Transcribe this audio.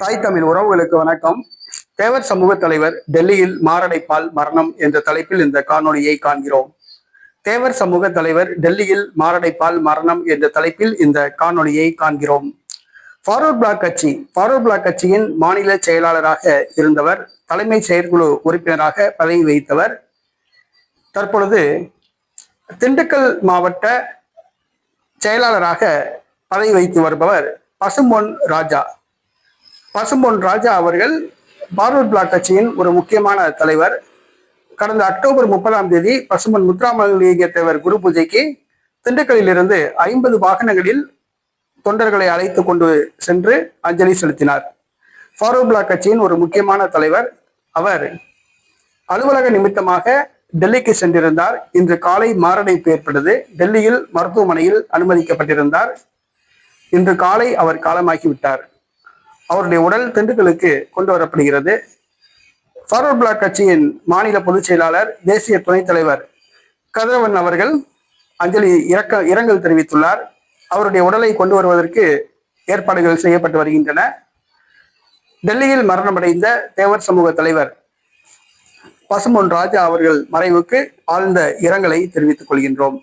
தாய் தமிழ் உறவுகளுக்கு வணக்கம். தேவர் சமூக தலைவர் டெல்லியில் மாரடைப்பால் மரணம் என்ற தலைப்பில் இந்த காணொலியை காண்கிறோம். தேவர் சமூக தலைவர் டெல்லியில் மாரடைப்பால் மரணம் என்ற தலைப்பில் இந்த காணொலியை காண்கிறோம். ஃபார்வர்ட் பிளாக் கட்சி ஃபார்வர்ட் பிளாக் கட்சியின் மாநில செயலாளராக இருந்தவர் தலைமை செயற்குழு உறுப்பினராக பதவி வகித்தவர். தற்பொழுது திண்டுக்கல் மாவட்ட செயலாளராக பதவி வகித்து வருபவர் பசும்பொன் ராஜா. பசும்பொன் ராஜா அவர்கள் பார்வர்ட் பிளாக் கட்சியின் ஒரு முக்கியமான தலைவர். கடந்த அக்டோபர் முப்பதாம் தேதி பசும்பொன் முத்துராமலிங்க லீகிய தலைவர் குரு பூஜைக்கு திண்டுக்கல்லிலிருந்து ஐம்பது வாகனங்களில் தொண்டர்களை அழைத்து கொண்டு சென்று அஞ்சலி செலுத்தினார். ஃபார்வர்ட் பிளாக் கட்சியின் ஒரு முக்கியமான தலைவர் அவர் அலுவலக நிமித்தமாக டெல்லிக்கு சென்றிருந்தார். இன்று காலை மாரடைப்பு ஏற்பட்டது. டெல்லியில் மருத்துவமனையில் அனுமதிக்கப்பட்டிருந்தார். இன்று காலை அவர் காலமாகிவிட்டார். அவருடைய உடல் திண்டுக்கலுக்கு கொண்டு வரப்படுகிறது. ஃபார்வர்ட் பிளாக் கட்சியின் மாநில பொதுச் செயலாளர் தேசிய துணைத் தலைவர் கதிரவன் அவர்கள் அஞ்சலி இறக்க இரங்கல் தெரிவித்துள்ளார். அவருடைய உடலை கொண்டு வருவதற்கு ஏற்பாடுகள் செய்யப்பட்டு வருகின்றன. டெல்லியில் மரணமடைந்த தேவர் சமூக தலைவர் பசும்பொன் ராஜா அவர்கள் மறைவுக்கு ஆழ்ந்த இரங்கலை தெரிவித்துக் கொள்கின்றோம்.